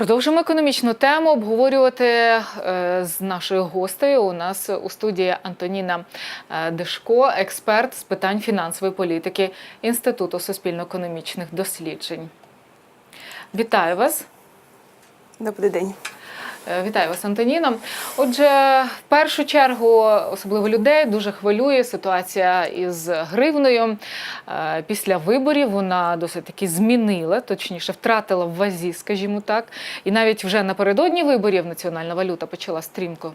Продовжимо економічну тему обговорювати е, з нашою гостею. У нас у студії Антоніна е, Дешко, експерт з питань фінансової політики Інституту суспільно-економічних досліджень. Вітаю вас. Добрий день. Е, Вітаю вас, Антоніно. Отже, в першу чергу, особливо людей, дуже хвилює ситуація із гривнею. Е, Після виборів вона досить таки змінила, точніше, втратила в вазі, скажімо так. І навіть вже напередодні виборів національна валюта почала стрімко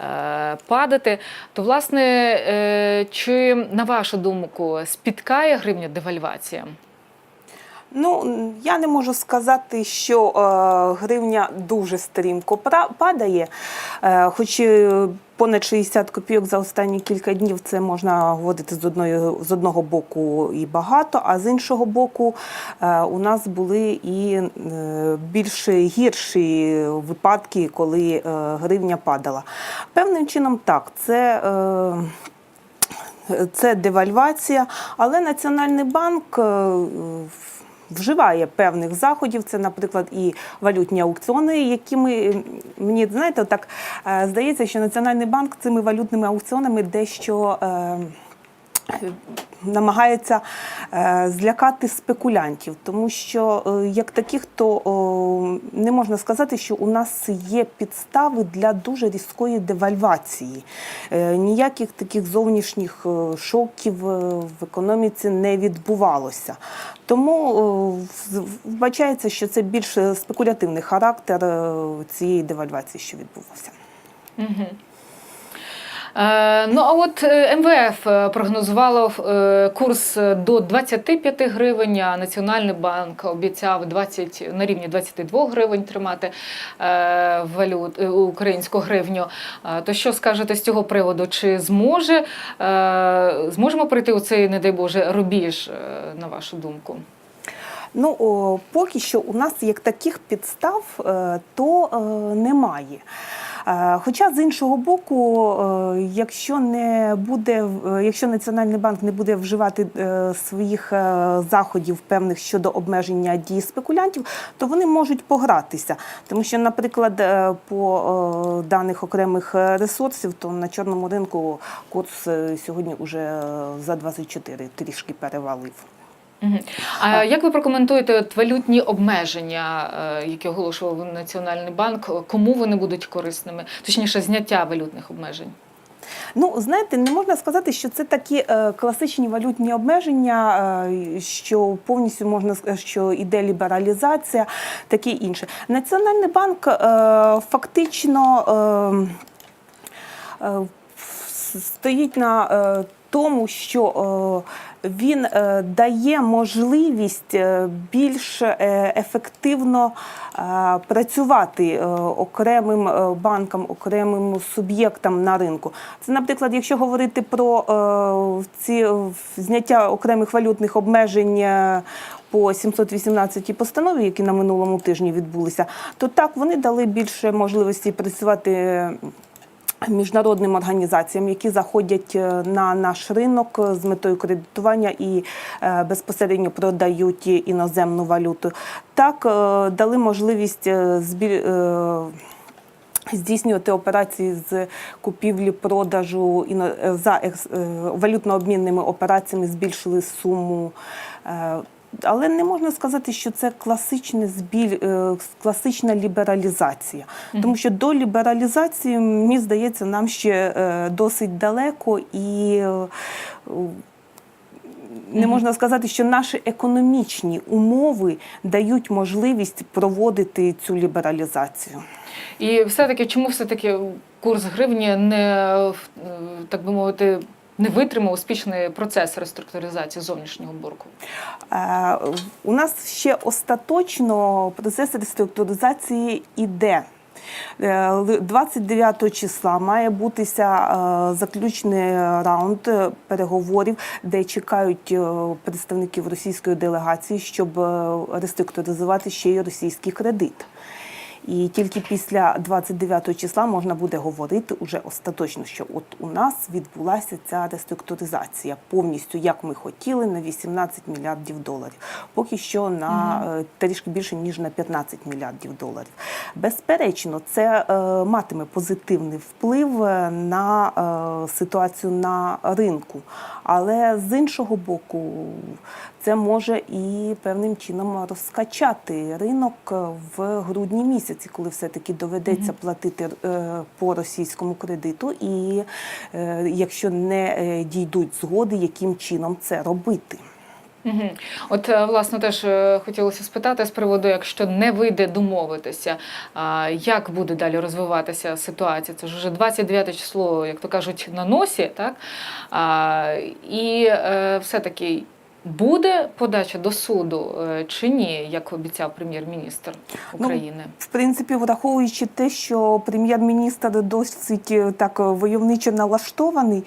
е, падати. То, власне, чи на вашу думку спіткає гривня девальвація? Ну я не можу сказати, що е, гривня дуже стрімко падає, е, хоч е, понад 60 копійок за останні кілька днів це можна говорити з одної з одного боку і багато, а з іншого боку, е, у нас були і е, більш гірші випадки, коли е, гривня падала. Певним чином, так, це. Е, це девальвація, але Національний банк е, вживає певних заходів. Це, наприклад, і валютні аукціони, які ми мені знаєте, так е, здається, що Національний банк цими валютними аукціонами дещо. Намагається е, злякати спекулянтів, тому що е, як таких, то не можна сказати, що у нас є підстави для дуже різкої девальвації. Е, ніяких таких зовнішніх шоків в економіці не відбувалося. Тому вбачається, що це більш спекулятивний характер цієї девальвації, що відбувався. Е, Ну а от е, МВФ е, прогнозувало е, курс до 25 гривень. а Національний банк обіцяв 20, на рівні 22 гривень тримати е, валют е, українську гривню. Е, То що скажете з цього приводу? Чи зможе е, зможемо прийти у цей, не дай Боже, рубіж, е, на вашу думку? Ну поки що у нас як таких підстав е, то е, немає. Е, Хоча з іншого боку, е, якщо не буде, е, якщо Національний банк не буде вживати своїх заходів певних щодо обмеження дій спекулянтів, то вони можуть погратися. Тому що, наприклад, по даних окремих ресурсів, то на чорному ринку курс сьогодні вже за 24 трішки перевалив. А як ви прокоментуєте от валютні обмеження, е, які оголошував Національний банк? Кому вони будуть корисними? Точніше, зняття валютних обмежень? Ну, знаєте, не можна сказати, що це такі е, класичні валютні обмеження, е, що повністю можна сказати, що іде лібералізація, таке інше. Національний банк е, фактично. Е, е, стоїть на е, тому, що е, він е, дає можливість е, більш е, ефективно працювати окремим банкам, окремим суб'єктам на ринку. Це, наприклад, якщо говорити про ці зняття окремих валютних обмежень. По 718 постанові, які на минулому тижні відбулися, то так вони дали більше можливості працювати міжнародним організаціям, які заходять е, на наш ринок е, з метою кредитування і е, безпосередньо продають іноземну валюту. Так дали можливість е, Здійснювати операції з купівлі-продажу за валютно-обмінними операціями збільшили суму. Але не можна сказати, що це класичне збіль, е, класична лібералізація. Тому що до лібералізації, мені здається, нам ще е, досить далеко і е, не можна сказати, що наші економічні умови дають можливість проводити цю лібералізацію. І все-таки, чому все-таки курс гривні не так би мовити? Не витримав успішний процес реструктуризації зовнішнього боргу. Е, У нас ще остаточно процес реструктуризації іде. Е, ли- 29 числа має бутися е, заключний раунд е, переговорів, де чекають е, представників російської делегації, щоб е, реструктуризувати ще й російський кредит. І тільки після 29 числа можна буде говорити уже остаточно, що от у нас відбулася ця реструктуризація повністю, як ми хотіли, на 18 мільярдів доларів. Поки що на е, трішки більше ніж на 15 мільярдів доларів. Безперечно, це е, матиме позитивний вплив е, на е, ситуацію на ринку, але з іншого боку, це може і певним чином розкачати ринок в грудні місяці, коли все-таки доведеться платити е, по російському кредиту, і е, якщо не е, дійдуть згоди, яким чином це робити. Угу. От власне теж хотілося спитати з приводу, якщо не вийде домовитися, як буде далі розвиватися ситуація? Це ж вже 29 число, як то кажуть, на носі, так? І все-таки буде подача до суду е, чи ні, як обіцяв прем'єр-міністр України? В принципі, враховуючи те, що прем'єр-міністр досить е, так е, войовничо налаштований,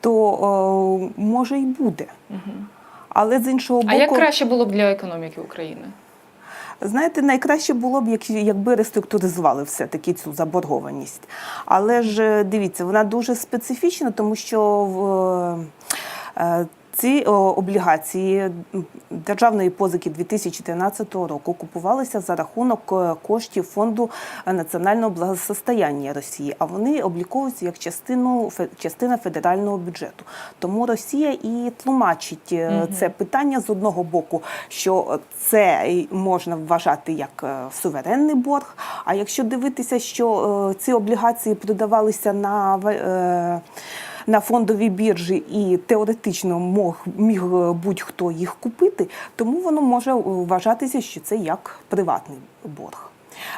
то е, може й буде. Мгм. Але з іншого боку, А як краще було б для економіки України? Знаєте, найкраще було б, якби реструктуризували все-таки цю заборгованість. Але ж дивіться, вона дуже специфічна, тому що в, ці о, облігації державної позики 2013 року купувалися за рахунок е, коштів фонду національного благосостояння Росії, а вони обліковуються як частину частина федерального бюджету. Тому Росія і тлумачить Мгм. це питання з одного боку, що це можна вважати як е, суверенний борг. А якщо дивитися, що ці облігації продавалися на на фондовій біржі і теоретично мог міг е, будь-хто їх купити, тому воно може е, вважатися, що це як приватний борг.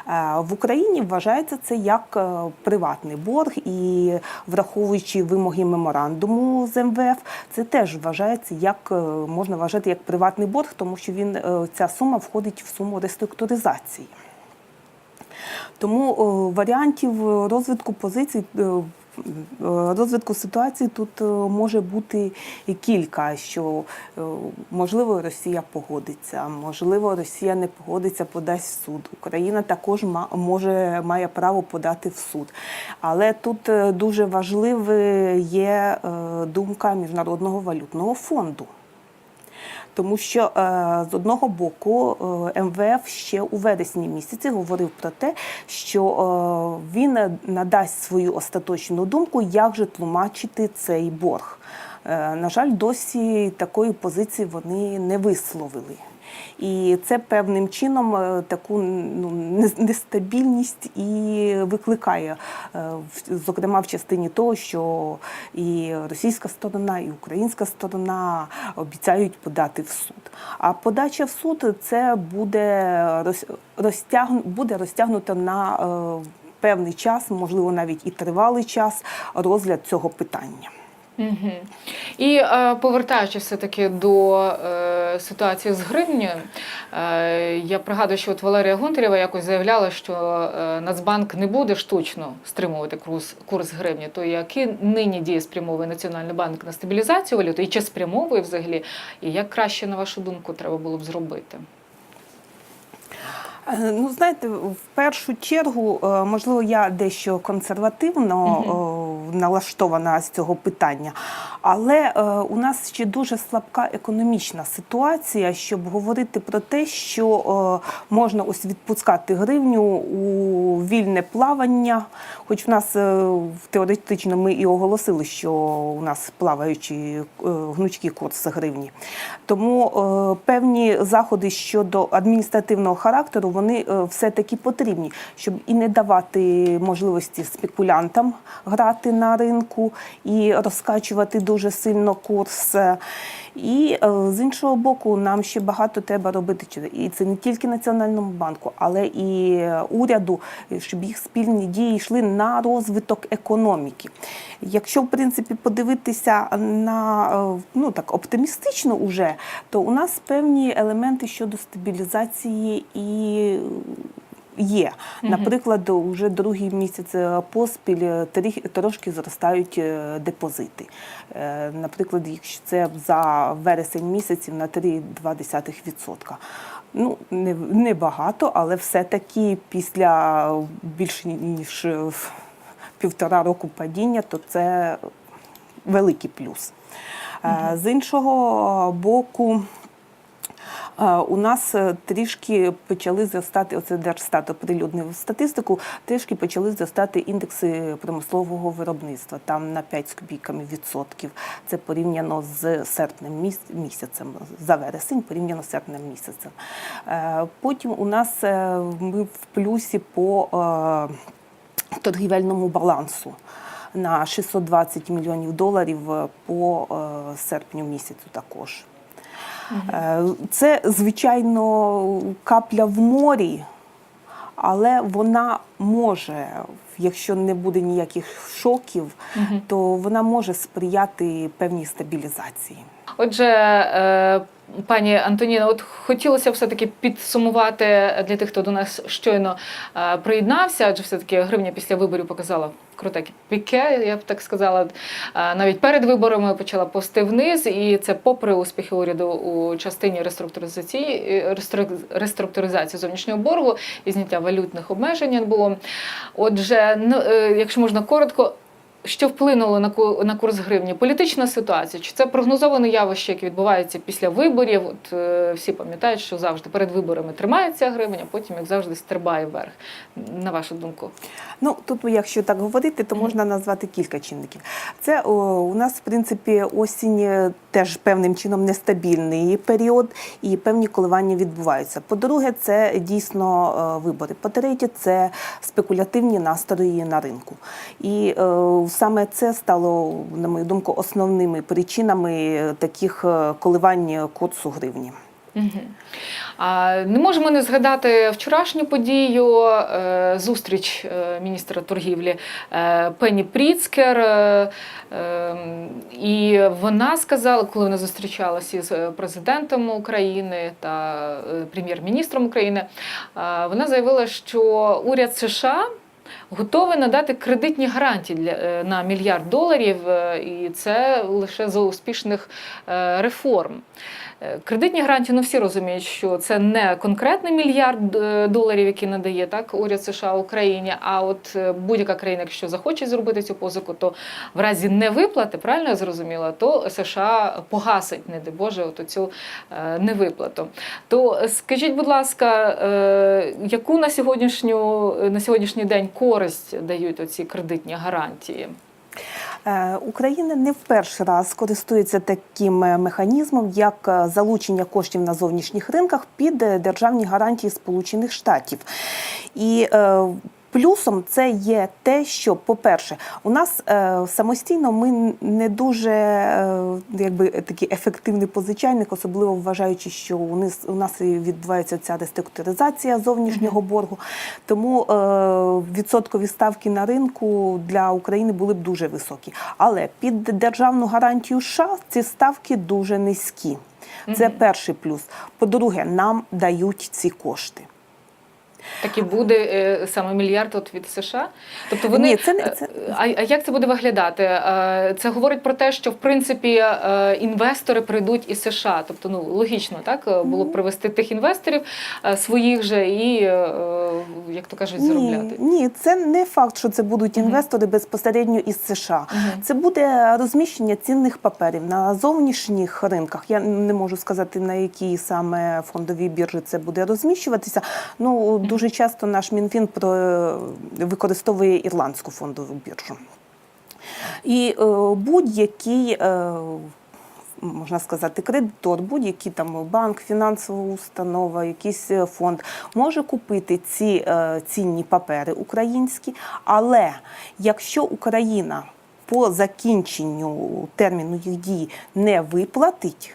Е, В Україні вважається це як приватний борг, і враховуючи вимоги меморандуму з МВФ, це теж вважається як можна вважати як приватний борг, тому що він ця сума входить в суму реструктуризації. Тому варіантів розвитку позицій. Е, Розвитку ситуації тут е, може бути і кілька, що е, можливо Росія погодиться, можливо, Росія не погодиться, подасть в суд. Україна також може має право подати в суд. Але тут дуже важливою є думка Міжнародного валютного фонду. Тому що е, з одного боку е, МВФ ще у вересні місяці говорив про те, що е, він надасть свою остаточну думку, як же тлумачити цей борг. На жаль, досі такої позиції вони не висловили. І це певним чином е, таку ну, нестабільність і викликає, е, зокрема в частині того, що і російська сторона, і українська сторона обіцяють подати в суд. А подача в суд це буде роз- розтягну, буде розтягнуто на е, певний час, можливо, навіть і тривалий час розгляд цього питання. Угу. І е, повертаючись все-таки до е, ситуації з гривнею, е, я пригадую, що от Валерія Гонтарєва якось заявляла, що е, Нацбанк не буде штучно стримувати курс, курс гривні. То який нині діє спрямовує Національний банк на стабілізацію валюти, і чи спрямовує взагалі, і як краще, на вашу думку, треба було б зробити? Е, Ну, знаєте, в першу чергу, е, можливо, я дещо консервативно е, налаштована з цього питання, але е, у нас ще дуже слабка економічна ситуація, щоб говорити про те, що е, можна ось відпускати гривню у вільне плавання. Хоч в нас е, теоретично ми і оголосили, що у нас плаваючі гнучкі курси гривні. Тому певні заходи щодо адміністративного характеру вони е, все-таки потрібні, щоб і не давати можливості спекулянтам грати на ринку і розкачувати дуже сильно курс. Е, І е, з іншого боку, нам ще багато треба робити. І це не тільки Національному банку, але і уряду, щоб їх спільні дії йшли на розвиток економіки. Якщо в принципі подивитися на е, ну так оптимістично уже, то у нас певні елементи щодо стабілізації і є. Наприклад, уже другий місяць е, поспіль е, трошки зростають е, депозити. Наприклад, якщо це за вересень місяців на 3,2%. Ну, не, не багато, але все-таки після більше ніж півтора року падіння, то це великий плюс. З іншого боку, у нас е, трішки почали зростати, оце Держстат оприлюднив статистику, трішки почали зростати індекси промислового виробництва, там на 5 з копійками відсотків. Це порівняно з серпнем місяцем, за вересень, порівняно з серпнем місяцем. Е, Потім у нас е, ми в плюсі по е, торгівельному балансу на 620 мільйонів доларів е, по е, серпню місяцю також. Е, Це, звичайно, капля в морі, але вона може, якщо не буде ніяких шоків, то вона може сприяти певній стабілізації. Отже, е, пані Антоніна, от хотілося все-таки підсумувати для тих, хто до нас щойно е, приєднався, адже все-таки гривня після виборів показала круте піке, я б так сказала. Е, Навіть перед виборами почала пости вниз, і це попри успіхи уряду у частині реструктуризації реструктуризації зовнішнього боргу і зняття валютних обмежень було. Отже, ну, якщо можна коротко. Що вплинуло на на курс гривні? Політична ситуація? Чи це прогнозоване явище, яке відбувається після виборів? От е, всі пам'ятають, що завжди перед виборами тримається гривень, а потім, як завжди, стрибає вверх. На вашу думку? Ну тут, якщо так говорити, то можна назвати кілька чинників. Це о, у нас, в принципі, осінь е, теж певним чином нестабільний період, і певні коливання відбуваються. По-друге, це дійсно е, вибори. По-третє, це спекулятивні настрої на ринку. І е, саме це стало, на мою думку, основними причинами таких е, коливань курсу гривні. Не можемо не згадати вчорашню подію, е, зустріч е, міністра торгівлі е, Пенні Пріцкер. Е, е, і вона сказала, коли вона зустрічалася з президентом України та прем'єр-міністром України, вона заявила, що уряд США. Готовий надати кредитні гарантії для на мільярд доларів, і це лише за успішних реформ. Е, Кредитні гарантії, ну всі розуміють, що це не конкретний мільярд е, доларів, який надає так уряд США Україні. А от е, будь-яка країна, якщо захоче зробити цю позику, то в разі невиплати, правильно я зрозуміла, то США погасить, не дай Боже, от цю невиплату. То скажіть, будь ласка, яку на сьогоднішню на сьогоднішній день користь дають оці кредитні гарантії? Е, Україна не в перший раз користується таким е, механізмом, як е, залучення коштів на зовнішніх ринках під державні гарантії Сполучених Штатів. І Плюсом це є те, що, по-перше, у нас е, самостійно ми не дуже е, якби такий ефективний позичальник, особливо вважаючи, що у нас у нас відбувається ця реструктуризація зовнішнього боргу. Тому е, відсоткові ставки на ринку для України були б дуже високі. Але під державну гарантію США ці ставки дуже низькі. Це перший плюс. По-друге, нам дають ці кошти. Так і буде е, саме мільярд от від США. Тобто вони Ні, це не- це- Е, а, а як це буде виглядати? Е, Це говорить про те, що в принципі інвестори прийдуть із США. Тобто, ну логічно, так було б привести тих інвесторів своїх же і, як то кажуть, заробляти. Ні, ні, це не факт, що це будуть інвестори безпосередньо із США. Мгм. Це буде розміщення цінних паперів на зовнішніх ринках. Я не можу сказати на якій саме фондовій біржі це буде розміщуватися. Ну дуже часто наш мінфін про використовує ірландську фондову біржу. І е, будь-який. Е, Можна сказати, кредитор, будь-який там банк, фінансова установа, якийсь е, фонд може купити ці е, цінні папери українські. Але якщо Україна по закінченню терміну їх дії не виплатить,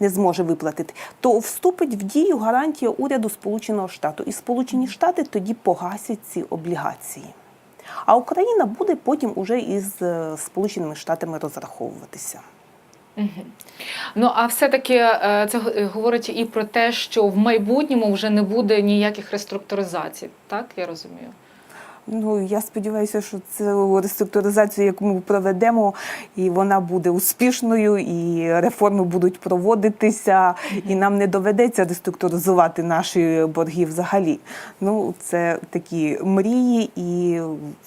не зможе виплатити, то вступить в дію гарантія уряду Сполученого Штату. І Сполучені Штати тоді погасять ці облігації. А Україна буде потім уже із е, Сполученими Штатами розраховуватися. Ну а все-таки е, це говорить і про те, що в майбутньому вже не буде ніяких реструктуризацій, так я розумію. Ну я сподіваюся, що цю реструктуризацію, яку ми проведемо, і вона буде успішною, і реформи будуть проводитися, і нам не доведеться реструктуризувати наші борги взагалі. Ну це такі мрії, і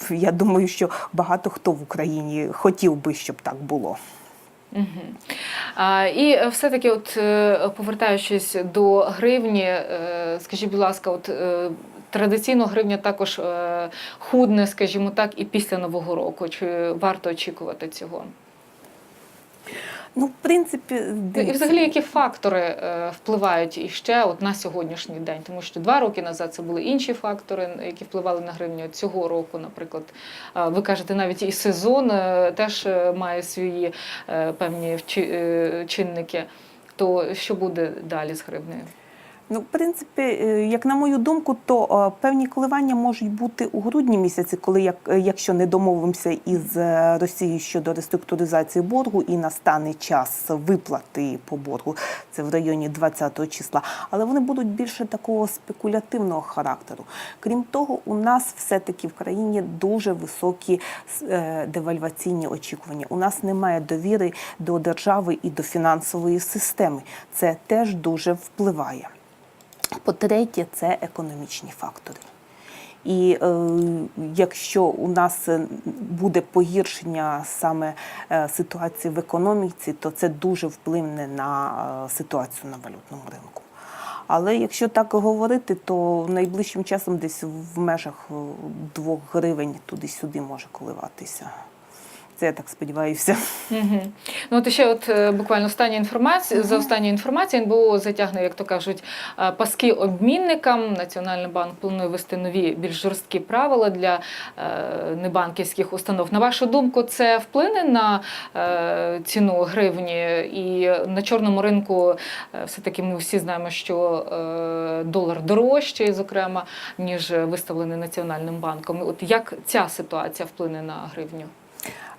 я думаю, що багато хто в Україні хотів би, щоб так було. Мгм. А, і все-таки, от е, повертаючись до гривні, е, скажіть, будь ласка, от е, традиційно гривня також е, худне, скажімо так, і після Нового року. Чи варто очікувати цього? Ну, в принципі, І взагалі, які фактори е, впливають іще от на сьогоднішній день? Тому що два роки назад це були інші фактори, які впливали на гривню. Цього року, наприклад, е, ви кажете, навіть і сезон е, теж е, має свої е, певні вчи- е, чинники. То що буде далі з гривнею? Ну, в принципі, е, як на мою думку, то е, певні коливання можуть бути у грудні місяці, коли як, е, якщо не домовимося із Росією щодо реструктуризації боргу і настане час виплати по боргу, це в районі 20 числа. Але вони будуть більше такого спекулятивного характеру. Крім того, у нас все-таки в країні дуже високі девальваційні очікування. У нас немає довіри до держави і до фінансової системи. Це теж дуже впливає. По-третє, це економічні фактори. І е, якщо у нас е, буде погіршення саме е, ситуації в економіці, то це дуже вплине на е, ситуацію на валютному ринку. Але якщо так говорити, то найближчим часом десь в межах е, двох гривень туди-сюди може коливатися. Це я так сподіваюся. Угу. Ну, от ще от е, буквально остання інформація. За останньою інформацією НБУ затягне, як то кажуть, паски обмінникам. Національний банк планує ввести нові більш жорсткі правила для е, небанківських установ. На вашу думку, це вплине на е, ціну гривні і на чорному ринку е, все-таки ми всі знаємо, що долар дорожчий, зокрема, ніж виставлений Національним банком. От як ця ситуація вплине на гривню?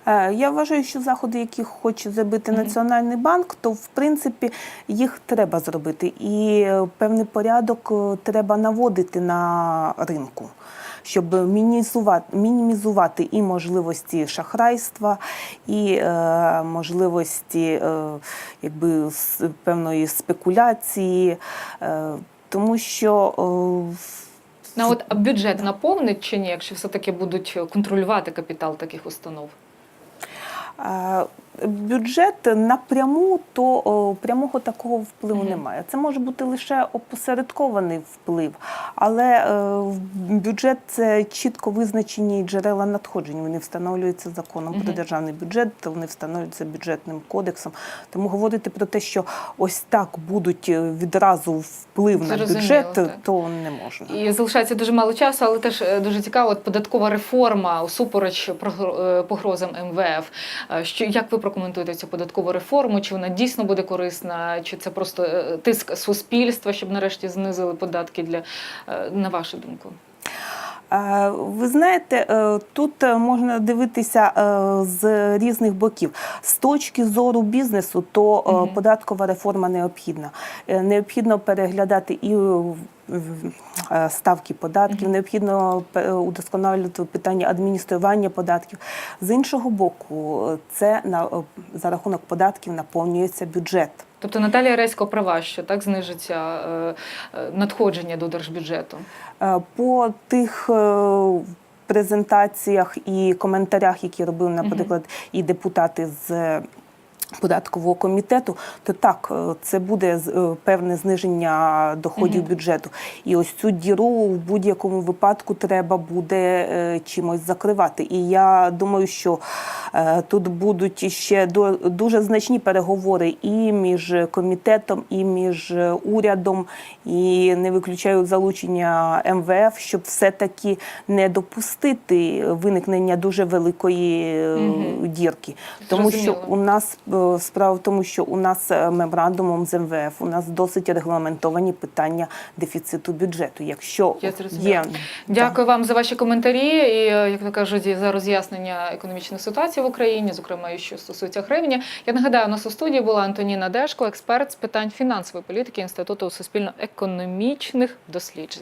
Е, Я вважаю, що заходи, які хоче зробити Мгм. Національний банк, то в принципі їх треба зробити. І е, певний порядок е, треба наводити на ринку. Щоб мінімізувати, мінімізувати і можливості шахрайства, і е, можливості е, якби, певної спекуляції, е, тому що е, Ну, от бюджет наповнить чи ні, якщо все-таки будуть контролювати капітал таких установ? uh, Бюджет напряму, то о, прямого такого впливу Мгм. немає. Це може бути лише опосередкований вплив, але е, в бюджет це чітко визначені джерела надходжень. Вони встановлюються законом про державний бюджет, вони встановлюються бюджетним кодексом. Тому говорити про те, що ось так будуть е, відразу вплив на бюджет, так. то не можна. І залишається дуже мало часу, але теж е, дуже цікаво, от податкова реформа усупереч погрозам МВФ. Що як ви прокоментуєте цю податкову реформу? Чи вона дійсно буде корисна, чи це просто е, тиск суспільства, щоб нарешті знизили податки для е, на вашу думку? Е, Ви знаєте, тут можна дивитися з різних боків. З точки зору бізнесу, то податкова реформа необхідна. Необхідно переглядати і ставки податків, необхідно пе- удосконалювати питання адміністрування податків. З іншого боку, е, це на е, за рахунок податків наповнюється бюджет. Тобто Наталія Ресько права, що так знижиться е, е, надходження до держбюджету. Е, По тих е, презентаціях і коментарях, які робив, наприклад, і депутати з податкового комітету, то так, е, це буде е, певне зниження доходів Мгм. бюджету. І ось цю діру в будь-якому випадку треба буде е, чимось закривати. І я думаю, що тут будуть ще до- дуже значні переговори і між комітетом, і між урядом, і не виключаю залучення МВФ, щоб все-таки не допустити виникнення дуже великої е, Мгм. дірки. Тому що у нас справа в тому, що у нас е, меморандумом з МВФ у нас досить регламентовані питання дефіциту бюджету. Якщо Я є Дякую вам за ваші коментарі і, е, як то кажуть, за роз'яснення економічної ситуації в Україні, зокрема і що стосується гривні. Я нагадаю, у нас у студії була Антоніна Дешко, експерт з питань фінансової політики Інституту суспільно-економічних досліджень.